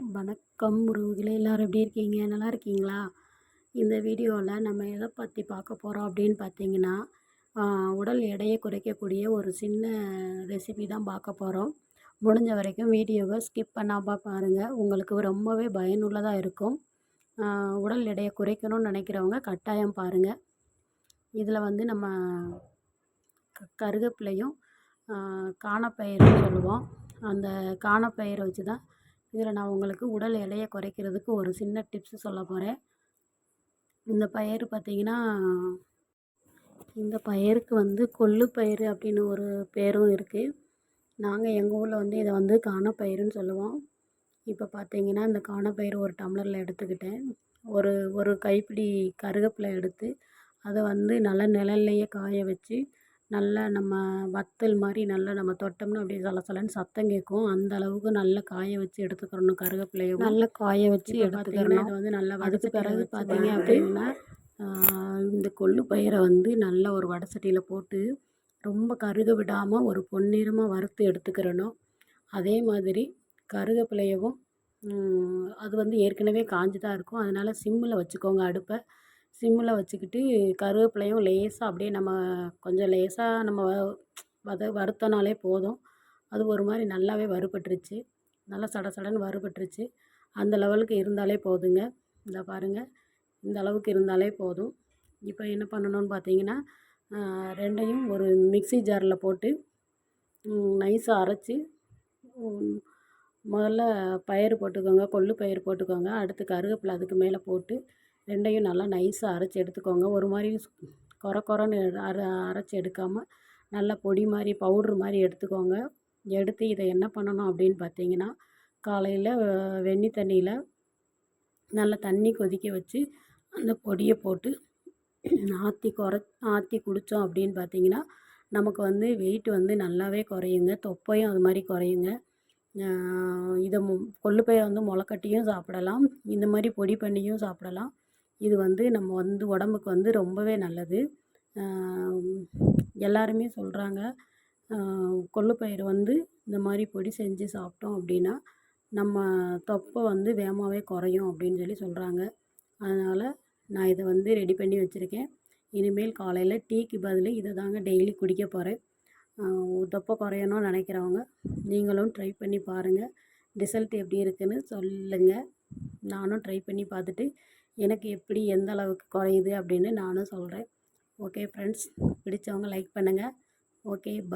வணக்கம் உறவுகளே எல்லோரும் எப்படி இருக்கீங்க? நல்லா இருக்கீங்களா? இந்த வீடியோவில் நம்ம எதை பற்றி பார்க்க போகிறோம் அப்படின்னு பார்த்தீங்கன்னா உடல் எடையை குறைக்கக்கூடிய ஒரு சின்ன ரெசிபி தான் பார்க்க போகிறோம் முடிஞ்ச வரைக்கும் வீடியோவை ஸ்கிப் பண்ணாமல் பாருங்கள் உங்களுக்கு ரொம்பவே பயனுள்ளதாக இருக்கும். உடல் எடையை குறைக்கணும்னு நினைக்கிறவங்க கட்டாயம் பாருங்கள் இதில் வந்து நம்ம க கருவேப்பிலையும் காணப்பயிறுன்னு சொல்லுவோம். அந்த காணப்பயிரை வச்சு தான் இதில் நான் உங்களுக்கு உடல் எடையை குறைக்கிறதுக்கு ஒரு சின்ன டிப்ஸு சொல்ல போகிறேன் இந்த பயிர் பார்த்திங்கன்னா இந்த பயிருக்கு வந்து கொள்ளு பயிர் அப்படின்னு ஒரு பேரும் இருக்குது நாங்கள் எங்கள் ஊரில் வந்து இதை வந்து காணப்பயிறுன்னு சொல்லுவோம். இப்போ பார்த்தீங்கன்னா இந்த காணப்பயிறு ஒரு டம்ளரில் எடுத்துக்கிட்டேன். ஒரு ஒரு கைப்பிடி கருவேப்பிலை எடுத்து அதை வந்து நல்லா நிழல்லையே காய வச்சு நல்லா நம்ம வத்தல் மாதிரி நல்லா நம்ம தொட்டோம்னா அப்படியே சலசலன்னு சத்தம் கேட்கும். அந்த அளவுக்கு நல்லா காய வச்சு எடுத்துக்கிறணும் கருவேப்பிலையை நல்லா காய வச்சு எடுத்துக்கிறணும் இதை வந்து நல்லா அதுக்கு பிறகு பார்த்தீங்க அப்படின்னா இந்த கொள்ளு பயிரை வந்து நல்லா ஒரு வடை சட்டியில் போட்டு ரொம்ப கருக விடாமல் ஒரு பொன்னிறமாக வறுத்து எடுத்துக்கிறணும். அதே மாதிரி கருவேப்பிலையவும் அது வந்து ஏற்கனவே காஞ்சு தான் இருக்கும். அதனால் சிம்மில் வச்சுக்கோங்க அடுப்பை. சிம்மில் வச்சுக்கிட்டு கருவேப்பிலையும் லேசாக அப்படியே நம்ம கொஞ்சம் லேசாக நம்ம வத வறுத்தோனாலே போதும். அது ஒரு மாதிரி நல்லாவே வறுபட்டுருச்சு. நல்லா சட சடன்னு வறுபட்டுருச்சு. அந்த லெவலுக்கு இருந்தாலே போதுங்க. இந்த பாருங்கள் இந்த அளவுக்கு இருந்தாலே போதும். இப்போ என்ன பண்ணணும்னு பார்த்தீங்கன்னா ரெண்டையும் ஒரு மிக்ஸி ஜாரில் போட்டு நைஸாக அரைச்சி முதல்ல பயிறு போட்டுக்கோங்க. கொள்ளு பயிறு போட்டுக்கோங்க. அடுத்து கருவேப்பிலை அதுக்கு மேலே போட்டு ரெண்டையும் நல்லா நைஸாக அரைச்சி எடுத்துக்கோங்க. ஒரு மாதிரி கொர கொரன்னு அரை அரைச்சி எடுக்காமல் நல்லா பொடி மாதிரி பவுட்ரு மாதிரி எடுத்துக்கோங்க. எடுத்து இதை என்ன பண்ணணும் அப்படின்னு பார்த்தீங்கன்னா காலையில் வெந்நி தண்ணியில் நல்லா தண்ணி கொதிக்க வச்சு அந்த பொடியை போட்டு ஆற்றி குற ஆற்றி குடித்தோம் அப்படின்னு பார்த்தீங்கன்னா நமக்கு வந்து வெயிட் வந்து நல்லாவே குறையுங்க. தொப்பையும் அது மாதிரி குறையுங்க. இதை கொள்ளுப்பயிரை வந்து முளைக்கட்டியும் சாப்பிடலாம். இந்த மாதிரி பொடி பண்ணியும் சாப்பிடலாம். இது வந்து நம்ம வந்து உடம்புக்கு வந்து ரொம்பவே நல்லது. எல்லாருமே சொல்கிறாங்க கொள்ளுப்பயிறு வந்து இந்த மாதிரி பொடி செஞ்சு சாப்பிட்டோம் அப்படின்னா நம்ம தொப்பை வந்து வேகமாகவே குறையும் அப்படின்னு சொல்லி சொல்கிறாங்க அதனால் நான் இதை வந்து ரெடி பண்ணி வச்சுருக்கேன். இனிமேல் காலையில் டீக்கு பதில் இதை தாங்க டெய்லி குடிக்க போகிறேன் தொப்பை குறையணும்னு நினைக்கிறவங்க நீங்களும் ட்ரை பண்ணி பாருங்கள் ரிசல்ட் எப்படி இருக்குதுன்னு சொல்லுங்கள் நானும் ட்ரை பண்ணி பார்த்துட்டு எனக்கு எப்படி எந்த அளவுக்கு குறையுது அப்படின்னு நானும் சொல்கிறேன் ஓகே ஃப்ரெண்ட்ஸ் பிடிச்சவங்க லைக் பண்ணுங்கள் ஓகே ப